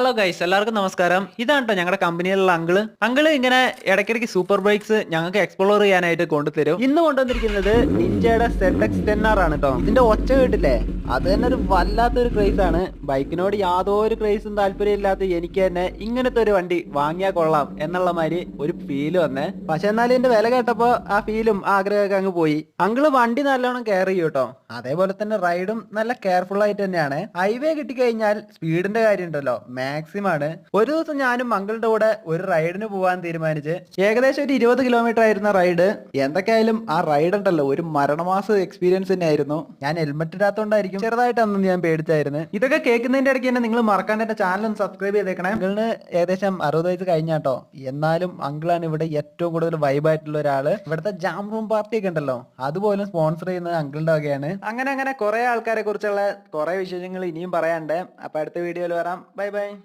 Hello guys എല്ലാവർക്കും നമസ്കാരം. ഇതാണ് കേട്ടോ ഞങ്ങളുടെ കമ്പനിയിലുള്ള അങ്കിൾ. അങ്കിൾ ഇങ്ങനെ ഇടയ്ക്കിടയ്ക്ക് സൂപ്പർ ബൈക്സ് ഞങ്ങൾക്ക് എക്സ്പ്ലോർ ചെയ്യാനായിട്ട് കൊണ്ടുതരും. ഇന്ന് കൊണ്ടുവന്നിരിക്കുന്നത് നിഞ്ചയുടെ സെറ്റ് എക്സ് ടെൻ ആർ ആണ് കേട്ടോ ഇതിന്റെ ഒച്ച കേട്ടില്ലേ? അത് തന്നെ ഒരു വല്ലാത്തൊരു ക്രേസ് ആണ്. ബൈക്കിനോട് യാതൊരു ക്രേസും താല്പര്യമില്ലാത്ത എനിക്ക് തന്നെ ഇങ്ങനത്തെ ഒരു വണ്ടി വാങ്ങിയാൽ കൊള്ളാം എന്നുള്ള മാതിരി ഒരു ഫീൽ വന്നേ. പക്ഷെ എന്നാലും എന്റെ വില കേട്ടപ്പോ ആ ഫീലും ആഗ്രഹമൊക്കെ അങ്ങ് പോയി. അങ്കിൾ വണ്ടി നല്ലോണം കെയർ ചെയ്യും കേട്ടോ അതേപോലെ തന്നെ റൈഡും നല്ല കെയർഫുൾ ആയിട്ട് തന്നെയാണ്. ഹൈവേ കിട്ടിക്കഴിഞ്ഞാൽ സ്പീഡിന്റെ കാര്യം ഉണ്ടല്ലോ. മാക്സിമം ആണ്. ഒരു ദിവസം ഞാനും മംഗളുടെ കൂടെ ഒരു റൈഡിന് പോകാൻ തീരുമാനിച്ച് ഏകദേശം ഒരു ഇരുപത് കിലോമീറ്റർ ആയിരുന്ന റൈഡ് എന്തൊക്കെയായാലും ആ റൈഡ് ഉണ്ടല്ലോ ഒരു മരണമാസ എക്സ്പീരിയൻസ് തന്നെ ആയിരുന്നു ഞാൻ ഹെൽമെറ്റ് ഇടാത്തോണ്ടായിരിക്കും ചെറുതായിട്ട് അന്ന് ഞാൻ പേടിച്ചായിരുന്നു. ഇതൊക്കെ കേൾക്കുന്നതിന്റെ ഇടയ്ക്ക് തന്നെ നിങ്ങൾ മറക്കാണ്ട് എന്റെ ചാനൽ ഒന്ന് സബ്സ്ക്രൈബ് ചെയ്തേക്കണേ. അങ്കിളിന് ഏകദേശം അറുപത് വയസ്സ് കഴിഞ്ഞാട്ടോ എന്നാലും അങ്കിളാണ് ഇവിടെ ഏറ്റവും കൂടുതൽ വൈബായിട്ടുള്ള ഒരാൾ. ഇവിടുത്തെ ജാം റൂം പാർട്ടി ഒക്കെ ഉണ്ടല്ലോ. അതുപോലും സ്പോൺസർ ചെയ്യുന്നത് അങ്കിളിന്റെ വകയാണ്. അങ്ങനെ അങ്ങനെ കുറെ ആൾക്കാരെ കുറിച്ചുള്ള കുറെ വിശേഷങ്ങൾ ഇനിയും പറയാണ്ട് അപ്പൊ അടുത്ത വീഡിയോയിൽ വരാം. Bye bye